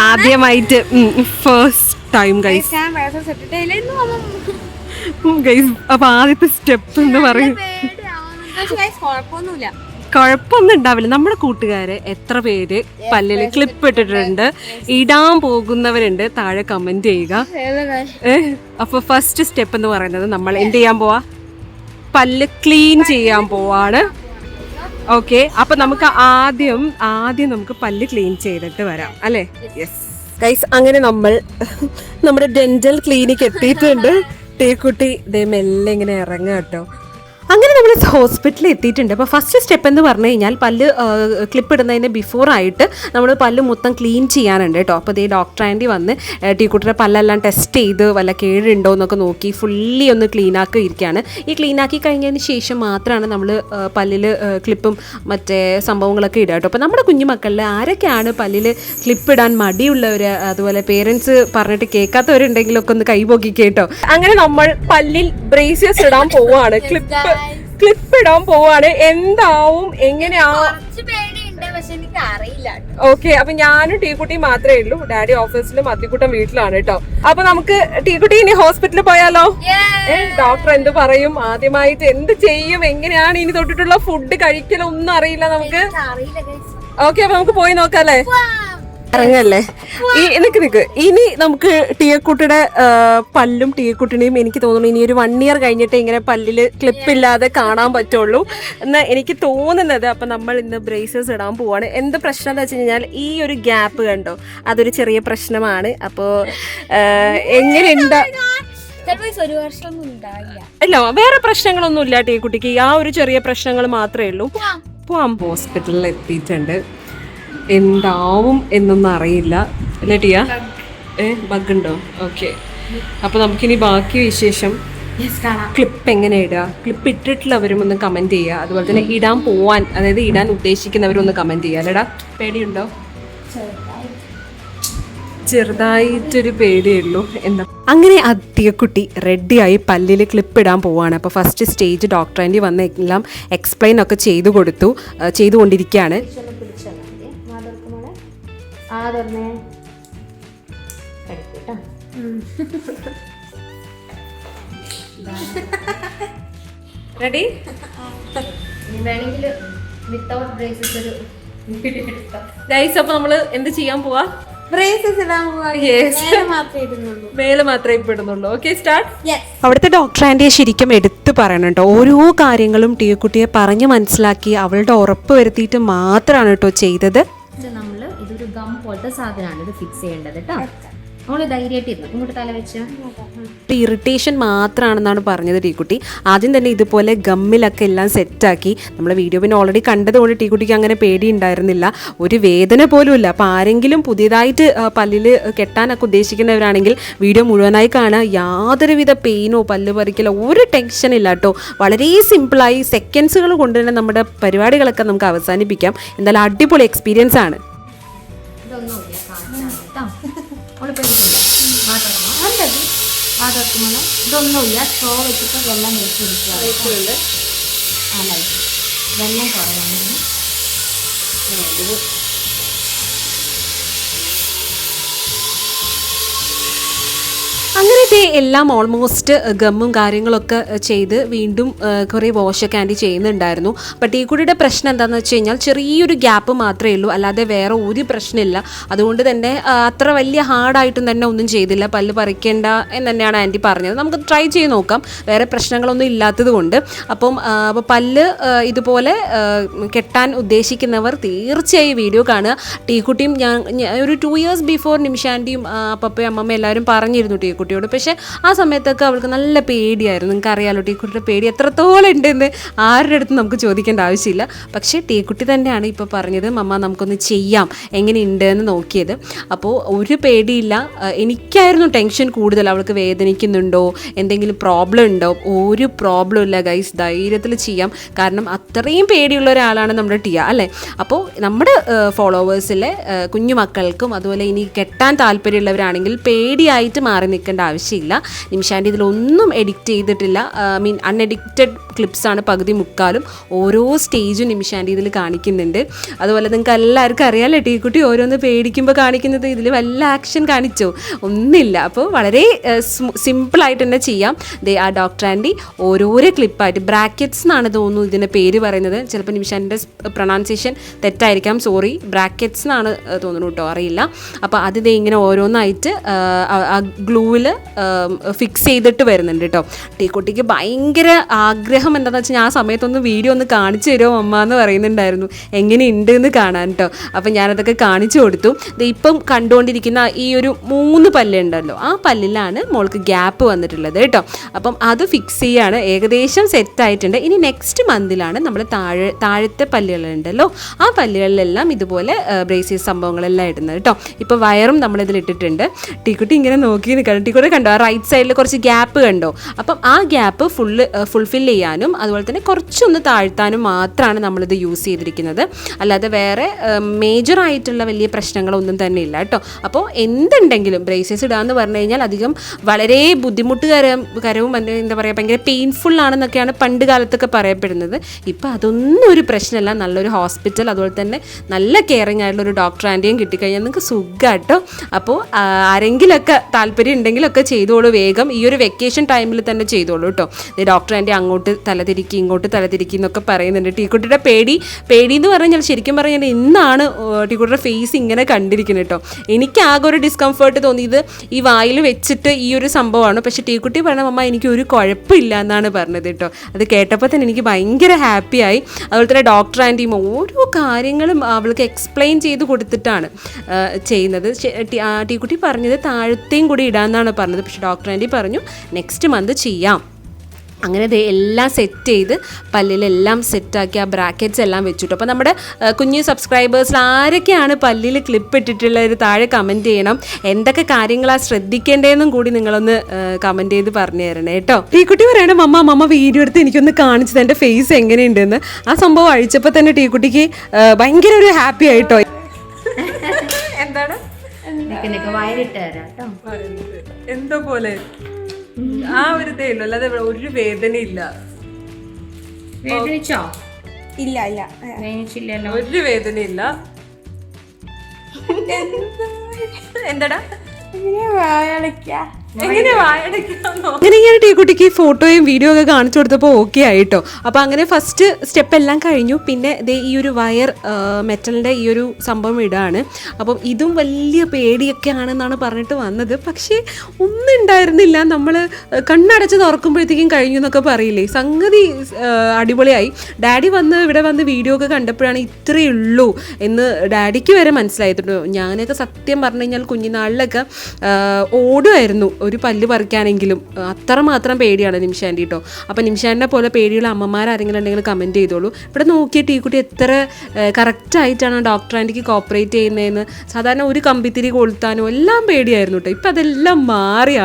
ആദ്യമായിട്ട് first time guys guys അപ്പൊ ആദ്യത്തെ സ്റ്റെപ്പ് എന്ന് പറയും. കുഴപ്പമൊന്നും ഉണ്ടാവില്ല. നമ്മുടെ കൂട്ടുകാര് എത്ര പേര് പല്ലിൽ ക്ലിപ്പ് ഇട്ടിട്ടുണ്ട്. ഇടാൻ പോകുന്നവരുണ്ട്. താഴെ കമന്റ് ചെയ്യുക. ഏതാ guys? ഏ, അപ്പൊ ഫസ്റ്റ് സ്റ്റെപ്പ് എന്ന് പറയുന്നത് നമ്മൾ എന്ത് ചെയ്യാൻ പോവാ? പല്ല് ക്ലീൻ ചെയ്യാൻ പോവാണ്. ഓക്കെ അപ്പൊ നമുക്ക് ആദ്യം ആദ്യം നമുക്ക് പല്ല് ക്ലീൻ ചെയ്തിട്ട് വരാം അല്ലേ? യെസ് ഗൈസ് അങ്ങനെ നമ്മൾ നമ്മുടെ ഡെന്റൽ ക്ലിനിക്ക് എത്തിയിട്ടുണ്ട്. ടീക്കുട്ടി ഇതേ മെല്ലെ ഇങ്ങനെ ഇറങ്ങുക കേട്ടോ. അങ്ങനെ നമ്മൾ ഹോസ്പിറ്റലിൽ എത്തിയിട്ടുണ്ട് അപ്പോൾ ഫസ്റ്റ് സ്റ്റെപ്പ് എന്ന് പറഞ്ഞു കഴിഞ്ഞാൽ പല്ല് ക്ലിപ്പ് ഇടുന്നതിന് ബിഫോർ ആയിട്ട് നമ്മൾ പല്ല് മൊത്തം ക്ലീൻ ചെയ്യാനുണ്ട് കേട്ടോ. അപ്പോൾ ഇതേ ഡോക്ടർ ആന്റി വന്ന് ടീക്കുട്ടിയുടെ പല്ലെല്ലാം ടെസ്റ്റ് ചെയ്ത് വല്ല കേടുണ്ടോ എന്നൊക്കെ നോക്കി ഫുള്ളി ഒന്ന് ക്ലീൻ ആക്കി ഇരിക്കുകയാണ് ഈ ക്ലീൻ ആക്കി കഴിഞ്ഞതിന് ശേഷം മാത്രമാണ് നമ്മൾ പല്ലിൽ ക്ലിപ്പും മറ്റേ സംഭവങ്ങളൊക്കെ ഇടുക കേട്ടോ. അപ്പോൾ നമ്മുടെ കുഞ്ഞുമക്കളിൽ ആരൊക്കെയാണ് പല്ലിൽ ക്ലിപ്പ് ഇടാൻ മടിയുള്ളവർ അതുപോലെ പേരൻസ് പറഞ്ഞിട്ട് കേൾക്കാത്തവരുണ്ടെങ്കിലൊക്കെ ഒന്ന് കൈപോക്കി കേട്ടോ. അങ്ങനെ നമ്മൾ പല്ലിൽ ബ്രേസിയസ് ഇടാൻ പോവുകയാണ് ക്ലിപ്പ് ക്ലിപ്പ് ഇടാൻ പോവാണ്. എന്താവും? എങ്ങനെയാവും ഓക്കെ അപ്പൊ ഞാനും ടീക്കുട്ടി മാത്രമേ ഉള്ളൂ. ഡാഡി ഓഫീസിലും മത്തിക്കുട്ടം വീട്ടിലാണ് കേട്ടോ. അപ്പൊ നമുക്ക് ടീക്കുട്ടി ഇനി ഹോസ്പിറ്റലിൽ പോയാലോ? ഡോക്ടർ എന്ത് പറയും? ആദ്യമായിട്ട് എന്ത് ചെയ്യും? എങ്ങനെയാണ് ഇനി തൊട്ടിട്ടുള്ള ഫുഡ് കഴിക്കലൊന്നും അറിയില്ല നമുക്ക്. ഓക്കെ അപ്പൊ നമുക്ക് പോയി നോക്കാല്ലേ ഇറങ്ങല്ലേ? ഈ നിക്ക് നിക്ക്. ഇനി നമുക്ക് ടീയക്കുട്ടിയുടെ പല്ലും ടീയക്കുട്ടിനെയും എനിക്ക് തോന്നുന്നു ഇനി ഒരു വൺ ഇയർ കഴിഞ്ഞിട്ട് ഇങ്ങനെ പല്ലിൽ ക്ലിപ്പ് ഇല്ലാതെ കാണാൻ പറ്റുള്ളൂ. എന്ന് എനിക്ക് തോന്നുന്നത് അപ്പൊ നമ്മൾ ഇന്ന് ബ്രേസസ് ഇടാൻ പോവാണ്. എന്ത് പ്രശ്നം എന്ന് വെച്ച് കഴിഞ്ഞാൽ ഈ ഒരു ഗ്യാപ്പ് കണ്ടോ? അതൊരു ചെറിയ പ്രശ്നമാണ്. അപ്പോൾ എങ്ങനെയുണ്ട്? ഇല്ല വേറെ പ്രശ്നങ്ങളൊന്നും ഇല്ല ടീ കുട്ടിക്ക് ആ ഒരു ചെറിയ പ്രശ്നങ്ങൾ മാത്രമേ ഉള്ളൂ. പോവാം. ഹോസ്പിറ്റലിൽ എത്തിയിട്ടുണ്ട്. എന്താവും എന്നൊന്നും അറിയില്ല. അല്ലേ ടിയ? ഏ ബഗ് ഉണ്ടോ ഓക്കെ. അപ്പൊ നമുക്കിനി ബാക്കി വിശേഷം ക്ലിപ്പ് എങ്ങനെ ഇടുക ക്ലിപ്പ് ഇട്ടിട്ടുള്ളവരും ഒന്ന് കമന്റ് ചെയ്യുക അതുപോലെ തന്നെ ഇടാൻ പോവാൻ അതായത് ഇടാൻ ഉദ്ദേശിക്കുന്നവരും ഒന്ന് കമന്റ് ചെയ്യുക അല്ലേടാ പേടിയുണ്ടോ? ചെറുതായിട്ടൊരു പേടിയുള്ളൂ. എന്താ? അങ്ങനെ അത്തിയക്കുട്ടി റെഡിയായി പല്ലിൽ ക്ലിപ്പ് ഇടാൻ പോവുകയാണ് അപ്പോൾ ഫസ്റ്റ് സ്റ്റേജ് ഡോക്ടറിന്റെ വന്ന് എല്ലാം എക്സ്പ്ലെയിൻ ഒക്കെ ചെയ്തു കൊടുത്തു ചെയ്തുകൊണ്ടിരിക്കുകയാണ്. ആ തുറന്നേ കടിക്കൂട്ടോ റെഡി വേണമെങ്കിൽ വിത്തൗട്ട് ബ്രേസസ് ഒരു ഗൈസ് അപ്പോൾ നമ്മൾ എന്ത് ചെയ്യാൻ പോവാ? ബ്രേസസ് ഇടാൻ Yes. മാത്രമേ ഇടുന്നുള്ളൂ. മേലെ മാത്രമേ ഇപ്പെടുന്നുള്ളൂ ഓക്കെ സ്റ്റാർട്ട് അവിടുത്തെ ഡോക്ടർ ആന്റിയെ ശരിക്കും എടുത്തു പറയണം കേട്ടോ. ഓരോ കാര്യങ്ങളും ടീക്കുട്ടിയെ പറഞ്ഞു മനസ്സിലാക്കി അവളുടെ ഉറപ്പ് വരുത്തിയിട്ട് മാത്രമാണ് കേട്ടോ ചെയ്തത്. ഗം പോലത്തെ സാധനമാണ് ഇത് ഫിക്സ് ചെയ്യേണ്ടത് കേട്ടോ ഇരുന്നു ഇങ്ങോട്ട് തല ഇറിറ്റേഷൻ മാത്രമാണെന്നാണ് പറഞ്ഞത് ടീക്കുട്ടി. ആദ്യം തന്നെ ഇതുപോലെ ഗമ്മിലൊക്കെ എല്ലാം സെറ്റാക്കി നമ്മളെ വീഡിയോ പിന്നെ ഓൾറെഡി കണ്ടതുകൊണ്ട് ടീക്കുട്ടിക്ക് അങ്ങനെ പേടി ഉണ്ടായിരുന്നില്ല ഒരു വേദന പോലും ഇല്ല. അപ്പോൾ ആരെങ്കിലും പുതിയതായിട്ട് പല്ലിൽ കെട്ടാനൊക്കെ ഉദ്ദേശിക്കുന്നവരാണെങ്കിൽ വീഡിയോ മുഴുവനായി കാണുക. യാതൊരുവിധ പെയിനോ പല്ല് പറിക്കലോ ഒരു ടെൻഷൻ ഇല്ല കേട്ടോ വളരെ സിമ്പിളായി സെക്കൻഡ്സുകൾ കൊണ്ട് തന്നെ നമ്മുടെ പരിപാടികളൊക്കെ നമുക്ക് അവസാനിപ്പിക്കാം. എന്തായാലും അടിപൊളി എക്സ്പീരിയൻസ് ആണ്. ഇതൊന്നുമില്ല കാണിച്ചാണ് കേട്ടോ അവൾ പേടിക്കില്ല വാ തുറന്നോ വാ തുറക്കുമ്പോൾ ഇതൊന്നുമില്ല. ഷോ വെച്ചിട്ട് വെള്ളം വെച്ച് കുടിക്കുക. ആ ലൈറ്റ് വെള്ളം കുറവാണ്. അങ്ങനത്തെ എല്ലാം ഓൾമോസ്റ്റ് ഗമ്മും കാര്യങ്ങളൊക്കെ ചെയ്ത് വീണ്ടും കുറേ വാഷ് ആൻഡി ചെയ്യുന്നുണ്ടായിരുന്നു. ബട്ട് ഈ കൂടിയുടെ പ്രശ്നം എന്താണെന്ന് വെച്ച് കഴിഞ്ഞാൽ ചെറിയൊരു ഗ്യാപ്പ് മാത്രമേ ഉള്ളൂ. അല്ലാതെ വേറെ ഒരു പ്രശ്നമില്ല. അതുകൊണ്ട് തന്നെ അത്ര വലിയ ഹാർഡായിട്ടും തന്നെ ഒന്നും ചെയ്തില്ല. പല്ല് പറിക്കേണ്ട എന്ന് തന്നെയാണ് ആന്റി പറഞ്ഞത്. നമുക്ക് ട്രൈ ചെയ്ത് നോക്കാം. വേറെ പ്രശ്നങ്ങളൊന്നും ഇല്ലാത്തത് കൊണ്ട്. അപ്പം അപ്പോൾ പല്ല് ഇതുപോലെ കെട്ടാൻ ഉദ്ദേശിക്കുന്നവർ തീർച്ചയായും വീഡിയോ കാണുക. ടീക്കുട്ടിയും ഞാൻ ഒരു ടു ഇയേഴ്സ് ബിഫോർ നിമിഷാന്റിയും പപ്പയും അമ്മമ്മ എല്ലാവരും പറഞ്ഞിരുന്നു ടീക്കുട്ടിയോട് പക്ഷേ ആ സമയത്തൊക്കെ അവൾക്ക് നല്ല പേടിയായിരുന്നു. നിങ്ങൾക്ക് അറിയാലോ ടീക്കുട്ടിയുടെ പേടി എത്രത്തോളം ഉണ്ടെന്ന് ആരുടെ അടുത്ത് നമുക്ക് ചോദിക്കേണ്ട ആവശ്യമില്ല. പക്ഷേ ടീക്കുട്ടി തന്നെയാണ് ഇപ്പോൾ പറഞ്ഞത് മമ്മ നമുക്കൊന്ന് ചെയ്യാം. എങ്ങനെയുണ്ട് എന്ന് നോക്കിയത്. അപ്പോൾ ഒരു പേടിയില്ല. എനിക്കായിരുന്നു ടെൻഷൻ കൂടുതൽ. അവൾക്ക് വേദനിക്കുന്നുണ്ടോ? എന്തെങ്കിലും പ്രോബ്ലം ഉണ്ടോ? ഒരു പ്രോബ്ലം ഇല്ല ഗൈസ്. ധൈര്യത്തിൽ ചെയ്യാം. കാരണം അത്രയും പേടിയുള്ള ഒരാളാണ് നമ്മുടെ ടിയ അല്ലേ? അപ്പോൾ നമ്മുടെ ഫോളോവേഴ്സിലെ കുഞ്ഞു മക്കൾക്കും അതുപോലെ ഇനി കെട്ടാൻ താല്പര്യമുള്ളവരാണെങ്കിൽ പേടിയായിട്ട് മാറി നിൽക്കേണ്ട ആവശ്യമില്ല. നിമിഷാന്റെ ഇതിലൊന്നും എഡിറ്റ് ചെയ്തിട്ടില്ല. മീൻ അൺഎഡിക്റ്റഡ് ക്ലിപ്സാണ് പകുതി മുക്കാലും. ഓരോ സ്റ്റേജും നിമിഷാന്റെ ഇതിൽ കാണിക്കുന്നുണ്ട്. അതുപോലെ നിങ്ങൾക്ക് എല്ലാവർക്കും അറിയാമല്ലോ ടീക്കുട്ടി ഓരോന്ന് പേടിക്കുമ്പോൾ കാണിക്കുന്നത് ഇതിൽ വല്ല ആക്ഷൻ കാണിച്ചോ? ഒന്നില്ല അപ്പോൾ വളരെ സിമ്പിളായിട്ട് തന്നെ ചെയ്യാം. ദേ ആ ഡോക്ടർ ആൻഡി ഓരോരോ ക്ലിപ്പായിട്ട് ബ്രാക്കറ്റ്സ് എന്നാണ് തോന്നുന്നു ഇതിന്റെ പേര് പറയുന്നത്. ചിലപ്പോൾ നിമിഷാന്റെ പ്രൊണൗൺസിയേഷൻ തെറ്റായിരിക്കാം. സോറി ബ്രാക്കറ്റ്സ് എന്നാണ് തോന്നുന്നു കേട്ടോ. അറിയില്ല. അപ്പോൾ അത് ദേ ഇങ്ങനെ ഓരോന്നായിട്ട് ആ ഗ്ലൂവിൽ ഫിക്സ് ചെയ്തിട്ട് വരുന്നുണ്ട് കേട്ടോ ടീക്കുട്ടിക്ക് ഭയങ്കര ആഗ്രഹം എന്താണെന്ന് വെച്ചാൽ ഞാൻ ആ സമയത്തൊന്ന് വീഡിയോ ഒന്ന് കാണിച്ചു തരുമോ അമ്മ എന്ന് പറയുന്നുണ്ടായിരുന്നു. എങ്ങനെയുണ്ട് എന്ന് കാണാൻ കേട്ടോ അപ്പം ഞാനതൊക്കെ കാണിച്ചു കൊടുത്തു. ഇപ്പം കണ്ടുകൊണ്ടിരിക്കുന്ന ഈ ഒരു മൂന്ന് പല്ലുണ്ടല്ലോ ആ പല്ലിലാണ് മോൾക്ക് ഗ്യാപ്പ് വന്നിട്ടുള്ളത് കേട്ടോ അപ്പം അത് ഫിക്സ് ചെയ്യാണ്. ഏകദേശം സെറ്റ് ആയിട്ടുണ്ട്. ഇനി നെക്സ്റ്റ് മന്തിലാണ് നമ്മൾ താഴെ താഴത്തെ പല്ലുകളുണ്ടല്ലോ ആ പല്ലുകളിലെല്ലാം ഇതുപോലെ ബ്രേസീസ് സംഭവങ്ങളെല്ലാം ഇടുന്നത് കേട്ടോ ഇപ്പോൾ വയറും നമ്മളിതിൽ ഇട്ടിട്ടുണ്ട്. ടീക്കുട്ടി ഇങ്ങനെ നോക്കി നിൽക്കണം. ടീക്കുട്ടി കണ്ടോ? ആ റൈറ്റ് സൈഡിൽ കുറച്ച് ഗ്യാപ്പ് കണ്ടോ? അപ്പം ആ ഗ്യാപ്പ് ഫുള്ള് ഫുൾഫിൽ ചെയ്യാനും അതുപോലെ തന്നെ കുറച്ചൊന്ന് താഴ്ത്താനും മാത്രമാണ് നമ്മളിത് യൂസ് ചെയ്തിരിക്കുന്നത്. അല്ലാതെ വേറെ മേജർ ആയിട്ടുള്ള വലിയ പ്രശ്നങ്ങളൊന്നും തന്നെ ഇല്ല കേട്ടോ. അപ്പോൾ എന്തുണ്ടെങ്കിലും ബ്രേസസ് ഇടാന്ന് പറഞ്ഞു കഴിഞ്ഞാൽ അധികം വളരെ ബുദ്ധിമുട്ടുകരം കരവും എന്താ പറയുക ഭയങ്കര പെയിൻഫുൾ ആണെന്നൊക്കെയാണ് പണ്ട് കാലത്തൊക്കെ പറയപ്പെടുന്നത്. ഇപ്പോൾ അതൊന്നും ഒരു പ്രശ്നമല്ല നല്ലൊരു ഹോസ്പിറ്റൽ അതുപോലെ തന്നെ നല്ല കെയറിങ് ആയിട്ടുള്ള ഒരു ഡോക്ടർ ആന്റിയും കിട്ടിക്കഴിഞ്ഞാൽ നിങ്ങൾക്ക് സുഖം കേട്ടോ. അപ്പോൾ ആരെങ്കിലൊക്കെ താല്പര്യം ഉണ്ടെങ്കിലൊക്കെ ചെയ്തോളൂ വേഗം ഈ ഒരു വെക്കേഷൻ ടൈമിൽ തന്നെ ചെയ്തോളൂ കേട്ടോ. ഡോക്ടർ എന്റെ അങ്ങോട്ട് തലതിരിക്കി ഇങ്ങോട്ട് തലതിരിക്കി എന്നൊക്കെ പറയുന്നുണ്ട്. ടീക്കുട്ടിയുടെ പേടി പേടി എന്ന് പറഞ്ഞാൽ ശരിക്കും പറഞ്ഞാൽ ഇന്നാണ് ടീക്കുട്ടിയുടെ ഫേസ് ഇങ്ങനെ കണ്ടിരിക്കുന്നത് കേട്ടോ. എനിക്ക് ആകെ ഒരു ഡിസ്കംഫേർട്ട് തോന്നിയത് ഈ വായിൽ വെച്ചിട്ട് ഈ ഒരു സംഭവമാണ്. പക്ഷേ ടീക്കുട്ടി പറഞ്ഞ അമ്മ എനിക്ക് ഒരു കുഴപ്പമില്ല എന്നാണ് പറഞ്ഞത് കേട്ടോ. അത് കേട്ടപ്പോൾ തന്നെ എനിക്ക് ഭയങ്കര ഹാപ്പിയായി അതുപോലെ തന്നെ ഡോക്ടർ ആന്റിയും ഓരോ കാര്യങ്ങളും അവൾക്ക് എക്സ്പ്ലെയിൻ ചെയ്ത് കൊടുത്തിട്ടാണ് ചെയ്യുന്നത്. ടീക്കുട്ടി പറഞ്ഞത് താഴത്തെയും കൂടി ഇടാമെന്നാണ് പറഞ്ഞത്. പക്ഷേ ഡോക്ടർ ആന്റി പറഞ്ഞു നെക്സ്റ്റ് മന്ത് ചെയ്യാം. അങ്ങനെ ദേ എല്ലാം സെറ്റ് ചെയ്ത് പല്ലിലെല്ലാം സെറ്റാക്കി ആ ബ്രാക്കറ്റ്സ് എല്ലാം വെച്ചിട്ടു. അപ്പോൾ നമ്മുടെ കുഞ്ഞു സബ്സ്ക്രൈബേഴ്സിൽ ആരൊക്കെയാണ് പല്ലിൽ ക്ലിപ്പ് ഇട്ടിട്ടുള്ളവർ താഴെ കമന്റ് ചെയ്യണം. എന്തൊക്കെ കാര്യങ്ങളാണ് ശ്രദ്ധിക്കേണ്ടതെന്നും കൂടി നിങ്ങളൊന്ന് കമന്റ് ചെയ്ത് പറഞ്ഞു തരണേ കേട്ടോ. ടീക്കുട്ടി പറയണം മമ്മ മമ്മ വീഡിയോ എടുത്ത് എനിക്കൊന്ന് കാണിച്ചത് എന്റെ ഫേസ് എങ്ങനെയുണ്ടെന്ന്. ആ സംഭവം അഴിച്ചപ്പോൾ തന്നെ ടീക്കുട്ടിക്ക് ഭയങ്കര ഒരു ഹാപ്പി ആയിട്ടോ. എന്താണ്? നിനക്ക് നിനക്ക് വയറിട്ട് തരാം കേട്ടോ. എന്തോ പോലെ? ആ ഒരു ഇതേ അല്ലാതെ ഒരു വേദന ഇല്ല വേദനിച്ചോ? ഇല്ല ഇല്ല. വേദനിച്ചില്ലല്ലോ. ഒരു വേദനയില്ല. എന്താടാ എങ്ങനെ വായടയ്ക്ക എങ്ങനെ വായടയ്ക്കാന്നോ അങ്ങനെ ഞാൻ ടീക്കുട്ടിക്ക് ഫോട്ടോയും വീഡിയോ ഒക്കെ കാണിച്ചു കൊടുത്തപ്പോൾ ഓക്കെ ആയിട്ടോ. അപ്പോൾ അങ്ങനെ ഫസ്റ്റ് സ്റ്റെപ്പ് എല്ലാം കഴിഞ്ഞു. പിന്നെ ദേ ഈ ഒരു വയർ മെറ്റലിന്റെ ഈ ഒരു സംഭവം ഇടാണ്. അപ്പം ഇതും വലിയ പേടിയൊക്കെ ആണെന്നാണ് പറഞ്ഞിട്ട് വന്നത്. പക്ഷേ ഒന്നും ഉണ്ടായിരുന്നില്ല. നമ്മൾ കണ്ണടച്ച് തുറക്കുമ്പോഴത്തേക്കും കഴിഞ്ഞു എന്നൊക്കെ പറയില്ലേ. സംഗതി അടിപൊളിയായി. ഡാഡി വന്ന് ഇവിടെ വന്ന് വീഡിയോ ഒക്കെ കണ്ടപ്പോഴാണ് ഇത്രയേ ഉള്ളൂ എന്ന് ഡാഡിക്ക് വരെ മനസ്സിലായിട്ടുണ്ട്. ഞാനൊക്കെ സത്യം പറഞ്ഞു കഴിഞ്ഞാൽ കുഞ്ഞിനാളിലൊക്കെ ഓടുമായിരുന്നു. ഒരു പല്ല് പറിക്കാനെങ്കിലും അത്ര അത്രമാത്രം പേടിയാണ് നിമിഷാന്റെ കേട്ടോ അപ്പോൾ നിമിഷാന്റെ പോലെ പേടിയുള്ള അമ്മമാരാരെങ്കിലും ഉണ്ടെങ്കിൽ കമന്റ് ചെയ്തോളൂ. ഇവിടെ നോക്കിയിട്ട് ഈ കുട്ടി എത്ര കറക്റ്റായിട്ടാണ് ഡോക്ടർ ആന്റിക്ക് കോപ്പറേറ്റ് ചെയ്യുന്നതെന്ന്. സാധാരണ ഒരു കമ്പിത്തിരി കൊളുത്താനോ എല്ലാം പേടിയായിരുന്നു കേട്ടോ ഇപ്പം അതെല്ലാം മാറി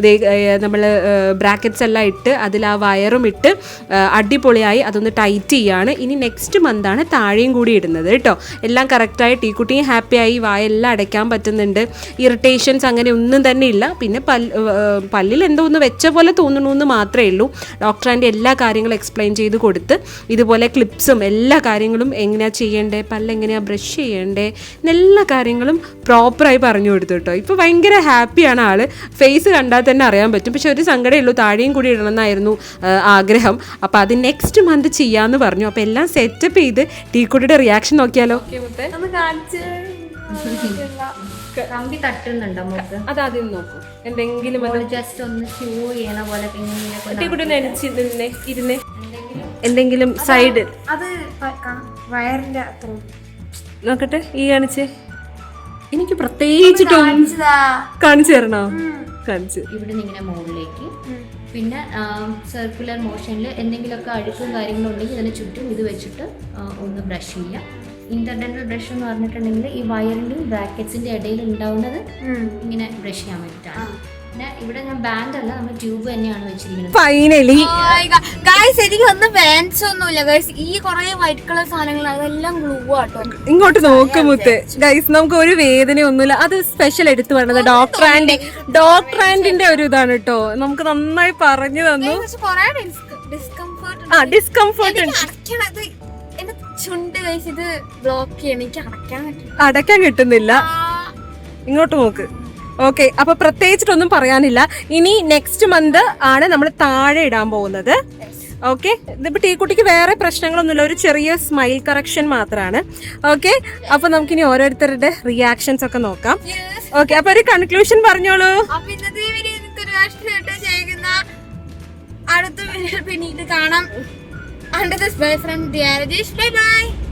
ഇതേ നമ്മൾ ബ്രാക്കറ്റ്സ് എല്ലാം ഇട്ട് അതിൽ ആ വയറും ഇട്ട് അടിപൊളിയായി അതൊന്ന് ടൈറ്റ് ചെയ്യാണ്. ഇനി നെക്സ്റ്റ് മന്താണ് താഴെയും കൂടി ഇടുന്നത് കേട്ടോ എല്ലാം കറക്റ്റായിട്ട് ഈ കുട്ടിയും ഹാപ്പിയായി വായെല്ലാം അടയ്ക്കാൻ പറ്റുന്നുണ്ട്. ഇറിറ്റേഷൻസ് അങ്ങനെ ഒന്നും തന്നെ ഇല്ല. പിന്നെ പല്ല് പല്ലിൽ എന്തോ ഒന്ന് വെച്ച പോലെ തോന്നുന്നു എന്ന് മാത്രമേ ഉള്ളൂ. ഡോക്ടർ എല്ലാ കാര്യങ്ങളും എക്സ്പ്ലെയിൻ ചെയ്ത് കൊടുത്ത് ഇതുപോലെ ക്ലിപ്സും എല്ലാ കാര്യങ്ങളും എങ്ങനെയാണ് ചെയ്യേണ്ടേ പല്ല് എങ്ങനെയാണ് ബ്രഷ് ചെയ്യേണ്ടേ എല്ലാ കാര്യങ്ങളും പ്രോപ്പറായി പറഞ്ഞു കൊടുത്തു കേട്ടോ. ഇപ്പോൾ ഭയങ്കര ഹാപ്പിയാണ് ആൾ ഫേസ് കണ്ടാൽ തന്നെ അറിയാൻ പറ്റും. പക്ഷെ ഒരു സങ്കടമേ ഉള്ളൂ. താഴെയും കൂടി ഇടണമെന്നായിരുന്നു ആഗ്രഹം. അപ്പോൾ അത് നെക്സ്റ്റ് മന്ത് ചെയ്യാമെന്ന് പറഞ്ഞു. അപ്പോൾ എല്ലാം സെറ്റപ്പ് ചെയ്ത് ടീക്കുട്ടിയുടെ റിയാക്ഷൻ നോക്കിയാലോ? ഒന്ന് കാണിച്ച്. കമ്പി തട്ടുന്നുണ്ടോ മോക്ക് അതാദ്യം നോക്കൂ. എന്തെങ്കിലും ജസ്റ്റ് ഒന്ന് ഷൂ ചെയ്യണ പോലെ ടീക്കുട്ടി നനച്ച് നിന്നേ ഇരുന്നേ. എന്തെങ്കിലും സൈഡ് അത് വയറിന്റെ നോക്കട്ടെ ഈ കാണിച്ചേ. എനിക്ക് പ്രത്യേകിച്ച് കാണിച്ചു തരണോ? കാണിച്ചു. ഇവിടെ നിന്ന് ഇങ്ങനെ മുകളിലേക്ക്. പിന്നെ സർക്കുലർ മോഷനിൽ എന്തെങ്കിലുമൊക്കെ അഴുക്കും കാര്യങ്ങളും ഉണ്ടെങ്കിൽ ഇതിന് ചുറ്റും ഇത് വെച്ചിട്ട് ഒന്ന് ബ്രഷ് ചെയ്യാം. ഇന്റർഡെന്റൽ ബ്രഷ് എന്ന് പറഞ്ഞിട്ടുണ്ടെങ്കിൽ ഈ വയറിന്റെയും ബ്രാക്കറ്റ്സിന്റെ ഇടയിൽ ഉണ്ടാവുന്നത് ഇങ്ങനെ ബ്രഷ് ചെയ്യാൻ വേണ്ടിയിട്ടാണ്. പിന്നെ ഇവിടെ ഞാൻ ബാൻഡ് അല്ല നമ്മൾ ട്യൂബ് തന്നെയാണ് വെച്ചിരിക്കുന്നത്. ഫൈനലി ഗായ്സ് എനിക്ക് ഒന്നും ഫാൻസ് ഒന്നുമില്ല. ഗായ്സ് ഈ കുറെ വൈറ്റ് കളർ സാധനങ്ങൾ അതെല്ലാം ഗ്ലൂ ആട്ടോ ഇങ്ങോട്ട് നോക്ക് മുത്ത്. ഗൈസ് നമുക്ക് ഒരു വേദന ഒന്നുമില്ല. അത് സ്പെഷ്യൽ എടുത്തു വേണ്ടത് ഡോക്ടർ ആൻഡി ഡോക്ടർ ആൻഡിന്റെ ഒരു ഇതാണ് കേട്ടോ. നമുക്ക് നന്നായി പറഞ്ഞു തന്നു. ഡിസ്കംഫർട്ട് ആ ഡിസ്കംഫർട്ട് ഉണ്ട്. ചുണ്ട് കഴിച്ച് ഇത് ബ്ലോക്ക് ചെയ്യണം. എനിക്ക് അടയ്ക്കാൻ പറ്റില്ല. അടയ്ക്കാൻ കിട്ടുന്നില്ല. ഇങ്ങോട്ട് നോക്ക്. ഓക്കെ അപ്പൊ പ്രത്യേകിച്ചിട്ടൊന്നും പറയാനില്ല. ഇനി നെക്സ്റ്റ് മന്ത് ആണ് നമ്മൾ താഴെ ഇടാൻ പോകുന്നത്. ഓക്കെ ഇതിപ്പോ ടീക്കുട്ടിക്ക് വേറെ പ്രശ്നങ്ങളൊന്നുമില്ല. ഒരു ചെറിയ സ്മൈൽ കറക്ഷൻ മാത്രമാണ് ഓക്കെ അപ്പൊ നമുക്കിനി ഓരോരുത്തരുടെ റിയാക്ഷൻസ് ഒക്കെ നോക്കാം. ഓക്കെ അപ്പൊ ഒരു കൺക്ലൂഷൻ പറഞ്ഞോളൂ. അടുത്ത കാണാം. under this boyfriend, dear Rajesh. Bye bye.